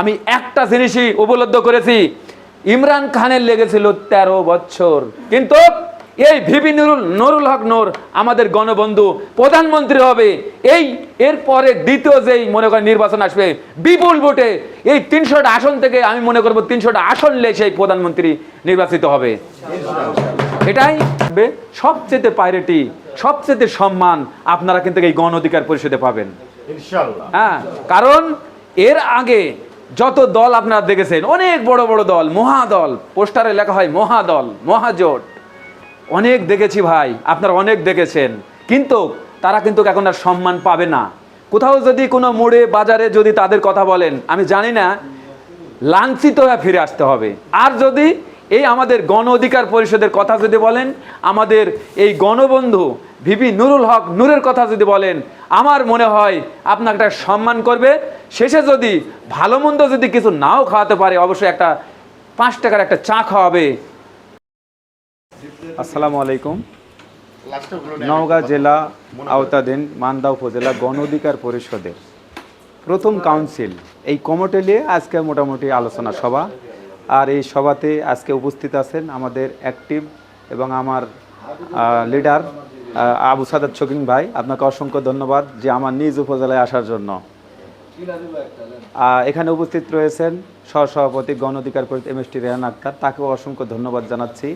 আমি একটা জিনিসই উপলব্ধ করেছি ইমরান খানের লেগেছিল তেরো বছর। কিন্তু এই ভিপি নুরুল নুরুল হক নূর আমাদের গণবন্ধু প্রধানমন্ত্রী হবে। এই এরপরে দ্বিতীয় যেই মনে করেন নির্বাচন আসবে বিপুল ভোটে এই তিনশোটা আসন থেকে আমি মনে করব তিনশোটা আসন লে সেই প্রধানমন্ত্রী নির্বাচিত হবে। এটাই সবচেয়ে প্রায়োরিটি সবচেয়ে সম্মান আপনারা কিন্তু এই গণ অধিকার পরিষদে পাবেন। হ্যাঁ কারণ এর আগে যত দল আপনারা দেখেছেন, অনেক বড় বড় দল, মহাদল, পোস্টারে লেখা হয় মহাদল, মহাজোট। অনেক দেখেছি ভাই, আপনারা অনেক দেখেছেন। কিন্তু তারা কিন্তু এখন আর সম্মান পাবে না। কোথাও যদি কোনো মোড়ে, বাজারে যদি তাদের কথা বলেন, আমি জানি না, লাঞ্ছিত হয়ে ফিরে আসতে হবে। আর যদি এই আমাদের গণ অধিকার পরিষদের কথা যদি বলেন, আমাদের এই গণবন্ধু ভিপি নুরুল হক নূরের কথা যদি বলেন, আমার মনে হয় আপনাকে একটা সম্মান করবে। শেষে যদি ভালো মন্দ যদি কিছু নাও খাওয়াতে পারে, অবশ্যই একটা পাঁচ টাকার একটা চা খাওয়াবে। আসসালামু আলাইকুম। নওগাঁ জেলা আওতাধীন মান্দা উপজেলা গণ অধিকার পরিষদের প্রথম কাউন্সিল। এই কমিটি আজকে মোটামুটি আলোচনা সভা। আর এই সভাতে আজকে উপস্থিত আছেন আমাদের অ্যাক্টিভ এবং আমার লিডার আবু সাদাত শকিং ভাই, আপনাকে অসংখ্য ধন্যবাদ যে আমার নিজ উপজেলায় আসার জন্য। এখানে উপস্থিত রয়েছেন সহসভাপতি Gono Odhikar Parishad M S T Rehan Akter. তাকেও অসংখ্য ধন্যবাদ জানাচ্ছি।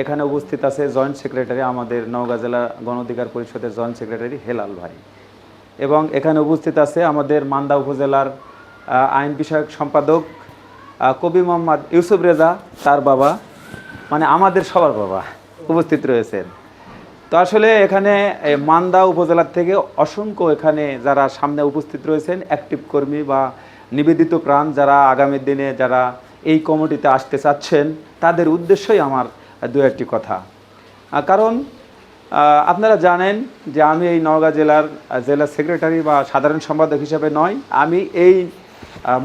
এখানে উপস্থিত আছে জয়েন্ট সেক্রেটারি আমাদের নওগাঁ জেলা গণ অধিকার পরিষদের জয়েন্ট সেক্রেটারি হেলাল ভাই। এবং এখানে উপস্থিত আছে আমাদের মান্দা উপজেলার আইন বিষয়ক সম্পাদক কবি মোহাম্মদ ইউসুফ রেজা, তার বাবা মানে আমাদের সবার বাবা উপস্থিত রয়েছেন। তো আসলে এখানে মান্দা উপজেলার থেকে অসংখ্য এখানে যারা সামনে উপস্থিত রয়েছেন অ্যাক্টিভ কর্মী বা নিবেদিত প্রাণ যারা আগামী দিনে যারা এই কমিটিতে আসতে চাচ্ছেন, তাদের উদ্দেশ্যই আমার দু একটি কথা। কারণ আপনারা জানেন যে আমি এই নওগাঁ জেলার জেলা সেক্রেটারি বা সাধারণ সম্পাদক হিসেবে নয়। আমি এই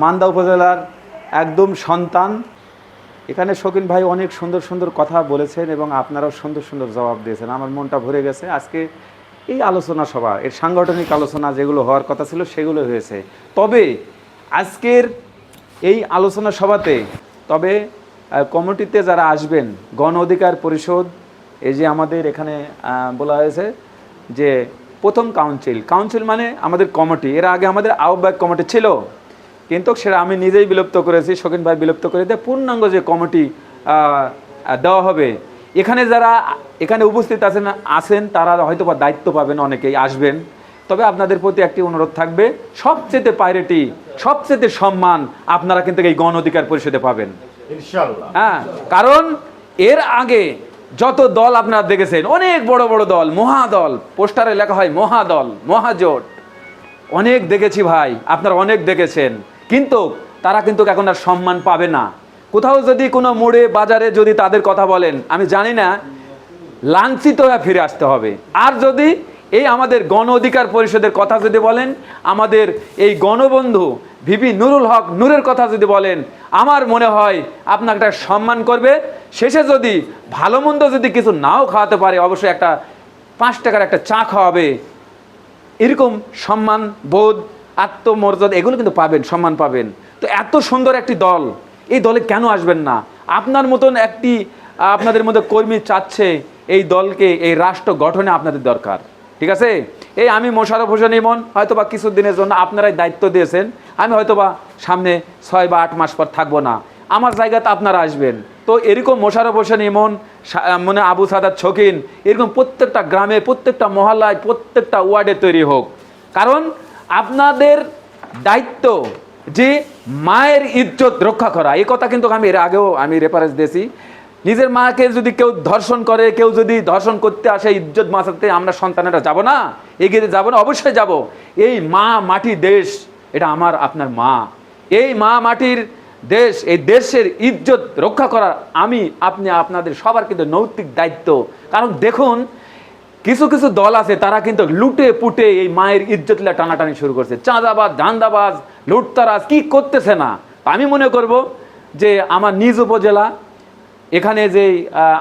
মান্দা উপজেলার একদম সন্তান এখানে শকিন ভাই অনেক সুন্দর সুন্দর কথা বলেছেন এবং আপনারাও সুন্দর সুন্দর জবাব দিয়েছেন। আমার মনটা ভরে গেছে। আজকে এই আলোচনা সভা, এর সাংগঠনিক আলোচনা যেগুলো হওয়ার কথা ছিল সেগুলো হয়েছে। তবে আজকের এই আলোচনা সভাতে, তবে কমিটিতে যারা আসবেন, গণ অধিকার পরিষদ, এই যে আমাদের এখানে বলা হয়েছে যে প্রথম কাউন্সিল কাউন্সিল মানে আমাদের কমিটি। এর আগে আমাদের আহ্বায়ক কমিটি ছিল কিন্তু সেটা আমি নিজেই বিলুপ্ত করেছি শকিন ভাই বিলুপ্ত করে দিয়ে পূর্ণাঙ্গ যে কমিটি দেওয়া হবে। এখানে যারা এখানে উপস্থিত আছেন আছেন তারা হয়তো বা দায়িত্ব পাবেন অনেকেই আসবেন। তবে আপনাদের প্রতি একটি অনুরোধ থাকবে সবচেয়ে প্রায়োরিটি সবচেয়ে সম্মান আপনারা কিন্তু এই গণ অধিকার পরিষদে পাবেন। হ্যাঁ কারণ এর আগে যত দল আপনারা দেখেছেন অনেক বড় বড় দল মহাদল পোস্টারে লেখা হয় মহাদল মহাজোট অনেক দেখেছি ভাই আপনারা অনেক দেখেছেন। কিন্তু তারা কিন্তু এখন আর সম্মান পাবে না। কোথাও যদি কোনো মোড়ে, বাজারে যদি তাদের কথা বলেন, আমি জানি না, লাঞ্ছিত হয়ে ফিরে আসতে হবে। আর যদি এই আমাদের গণ অধিকার পরিষদের কথা যদি বলেন, আমাদের এই গণবন্ধু ভিপি নুরুল হক নূরের কথা যদি বলেন, আমার মনে হয় আপনাকে একটা সম্মান করবে। শেষে যদি ভালো মন্দ যদি কিছু নাও খাওয়াতে পারে, অবশ্যই একটা পাঁচ টাকার একটা চা খাওয়াবে। এরকম সম্মান, বোধ আত্মমর্যাদা, এগুলো কিন্তু পাবেন, সম্মান পাবেন। তো এত সুন্দর একটি দল, এই দলে কেন আসবেন না? আপনার মতন একটি, আপনাদের মধ্যে কর্মী চাচ্ছে এই দলকে, এই রাষ্ট্র গঠনে আপনাদের দরকার। ঠিক আছে? এই আমি মোশারফ হোসেন ইমন হয়তো বা কিছুদিনের জন্য আপনারাই দায়িত্ব দিয়েছেন, আমি হয়তো বা সামনে ছয় বা আট মাস পর থাকব না। আমার জায়গাতে আপনারা আসবেন। তো এরকম মোশারফ হোসেন ইমন মানে আবু সাদাত ছকিন এরকম প্রত্যেকটা গ্রামে, প্রত্যেকটা মহল্লায়, প্রত্যেকটা ওয়ার্ডে তৈরি হোক। কারণ আপনাদের দায়িত্ব যে মায়ের ইজ্জত রক্ষা করা। এই কথা কিন্তু আমি এর আগেও আমি রেফারেন্স দিয়েছি। নিজের মাকে যদি কেউ ধর্ষণ করে, কেউ যদি ধর্ষণ করতে আসে, ইজ্জত বাঁচাতে আমরা সন্তানেরা যাব না? এগিয়ে যাব না? অবশ্যই যাব। এই মা মাটি দেশ, এটা আমার, আপনার মা। এই মা মাটির দেশ, এই দেশের ইজ্জত রক্ষা করার আমি, আপনি, আপনাদের সবার কিন্তু নৈতিক দায়িত্ব। কারণ দেখুন কিছু কিছু দল আছে, তারা কিন্তু লুটে পুটে এই মায়ের ইজ্জত লা টানাটানি শুরু করছে। চাঁদাবাজ, ধান্দাবাজ, লুটতারাজ, কি করতেছে না? আমি মনে করব যে আমার নিজ উপজেলা, এখানে যে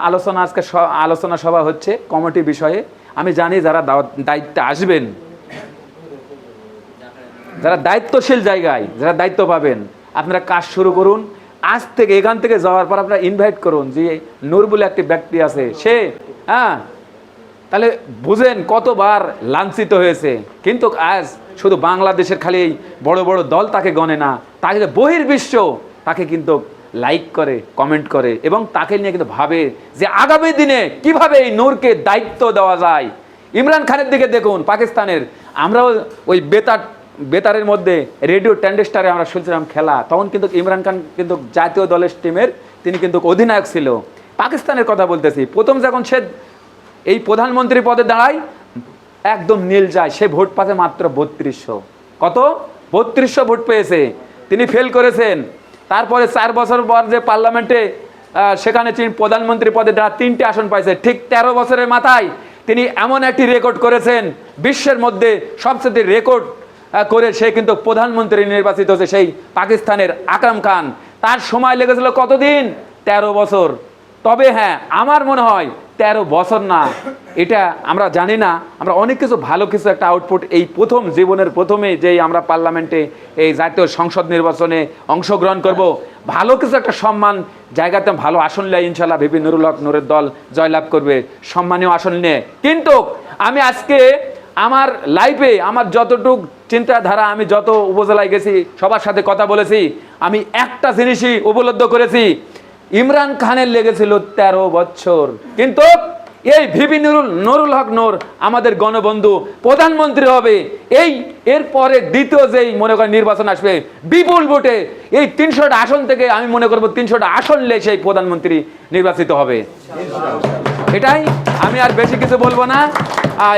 আলোচনা আজকে আলোচনা সভা হচ্ছে, কমিটি বিষয়ে, আমি জানি যারা দায়িত্বে আসবেন, যারা দায়িত্বশীল জায়গায়, যারা দায়িত্ব পাবেন, আপনারা কাজ শুরু করুন। আজ থেকে এখান থেকে যাওয়ার পর আপনারা ইনভাইট করুন যে নূর বলে একটি ব্যক্তি আছে, সে হ্যাঁ তাহলে বুঝেন কতবার লাঞ্ছিত হয়েছে। কিন্তু আজ শুধু বাংলাদেশের খালি এই বড় বড় দল তাকে গণে না, তাকে বহির্বিশ্ব, তাকে কিন্তু লাইক করে কমেন্ট করে এবং তাকে নিয়ে কিন্তু ভাবে যে আগামী দিনে কীভাবে এই নূরকে দায়িত্ব দেওয়া যায়। ইমরান খানের দিকে দেখুন, পাকিস্তানের। আমরাও ওই বেতার, বেতারের মধ্যে রেডিও ট্যান্ডেস্টারে আমরা শুনছিলাম খেলা। তখন কিন্তু ইমরান খান কিন্তু জাতীয় দলের টিমের তিনি কিন্তু অধিনায়ক ছিল। পাকিস্তানের কথা বলতেছি। প্রথম যখন সে এই প্রধানমন্ত্রী পদে দাঁড়ায়, একদম নীল যায়, সে ভোট পাচ্ছে মাত্র বত্রিশশো। কত? বত্রিশশো ভোট পেয়েছে। তিনি ফেল করেছেন। তারপরে চার বছর পর যে পার্লামেন্টে সেখানে তিনি প্রধানমন্ত্রী পদে দাঁড়া, তিনটে আসন পাইছে। ঠিক তেরো বছরের মাথায় তিনি এমন একটি রেকর্ড করেছেন, বিশ্বের মধ্যে সবচেয়ে রেকর্ড করে সে কিন্তু প্রধানমন্ত্রী নির্বাচিত হয়েছে, সেই পাকিস্তানের আকরাম খান। তার সময় লেগেছিল কতদিন? তেরো বছর। তবে হ্যাঁ আমার মনে হয় তেরো বছর না, এটা আমরা জানি না। আমরা অনেক কিছু ভালো কিছু একটা আউটপুট এই প্রথম জীবনের প্রথমে যেই আমরা পার্লামেন্টে এই জাতীয় সংসদ নির্বাচনে অংশগ্রহণ করব। ভালো কিছু একটা সম্মান, জায়গাতে ভালো আসন নিয়ে ইনশাল্লাহ ভিপি নুরুল হক নুরের দল জয়লাভ করবে। সম্মানীয় আসন নিয়ে। কিন্তু আমি আজকে আমার লাইফে আমার যতটুক চিন্তাধারা, আমি যত উপজেলায় গেছি, সবার সাথে কথা বলেছি, আমি একটা জিনিসই উপলব্ধ করেছি ইমরান খানের লেগেছিল ১৩ বছর। কিন্তু এই ভিপি নুরুল নুরুল হক নূর আমাদের গণবন্ধু, প্রধানমন্ত্রী হবে। এই এরপরে দ্বিতীয় যেই মনে করেন নির্বাচন আসবে, বিপুল ভোটে এই তিনশোটা আসন থেকে আমি মনে করব তিনশোটা আসন নিয়ে সেই প্রধানমন্ত্রী নির্বাচিত হবে। এটাই আমি আর বেশি কিছু বলব না।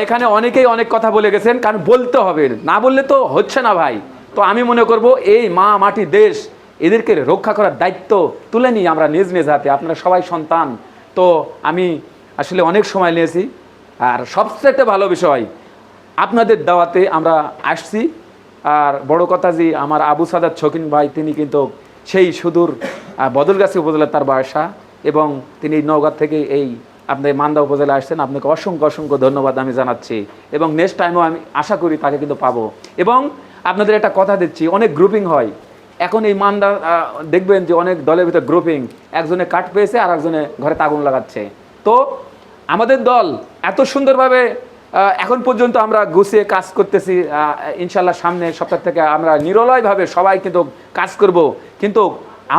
এখানে অনেকেই অনেক কথা বলে গেছেন, কারণ বলতে হবে, না বললে তো হচ্ছে না ভাই। তো আমি মনে করব এই মা মাটি দেশ এদেরকে রক্ষা করার দায়িত্ব তুলে নিই আমরা নিজ নিজ হাতে। আপনারা সবাই সন্তান। তো আমি আসলে অনেক সময় নিয়েছি। আর সবচেয়ে ভালো বিষয়, আপনাদের দাওয়াতে আমরা আসছি। আর বড় কথা যে, আমার আবু সাদাত ছকিন ভাই, তিনি কিন্তু সেই সুদূর বদলগাছি উপজেলার তার বাসা এবং তিনি নওগাঁ থেকে এই আপনি মান্দা উপজেলা আসছেন। আপনাকে অসংখ্য অসংখ্য ধন্যবাদ আমি জানাচ্ছি। এবং নেক্সট টাইমও আমি আশা করি তাকে কিন্তু পাবো। এবং আপনাদের একটা কথা দিচ্ছি, অনেক গ্রুপিং হয়। এখন এই মান্দা দেখবেন যে অনেক দলের ভিতরে গ্রুপিং একজনে কাঠ পেয়েছে আর একজনে ঘরে তাগুন লাগাচ্ছে। তো আমাদের দল এত সুন্দরভাবে এখন পর্যন্ত আমরা গুছিয়ে কাজ করতেছি ইনশাল্লাহ সামনে সপ্তাহ থেকে আমরা নিরলয়ভাবে সবাই কিন্তু কাজ করব। কিন্তু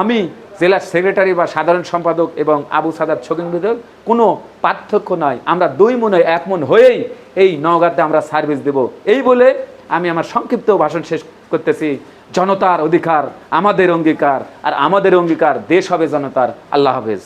আমি জেলার সেক্রেটারি বা সাধারণ সম্পাদক এবং আবু সাদার ছবির ভিতর কোনো পার্থক্য নয়। আমরা দুই মনে এক মন হয়েই এই নওগাঁতে আমরা সার্ভিস দেব। এই বলে আমি আমার সংক্ষিপ্ত ভাষণ শেষ করতেছি জনতার অধিকার আমাদের অঙ্গীকার আর আমাদের অঙ্গীকার দেশ হবে জনতার। আল্লাহ হাফেজ।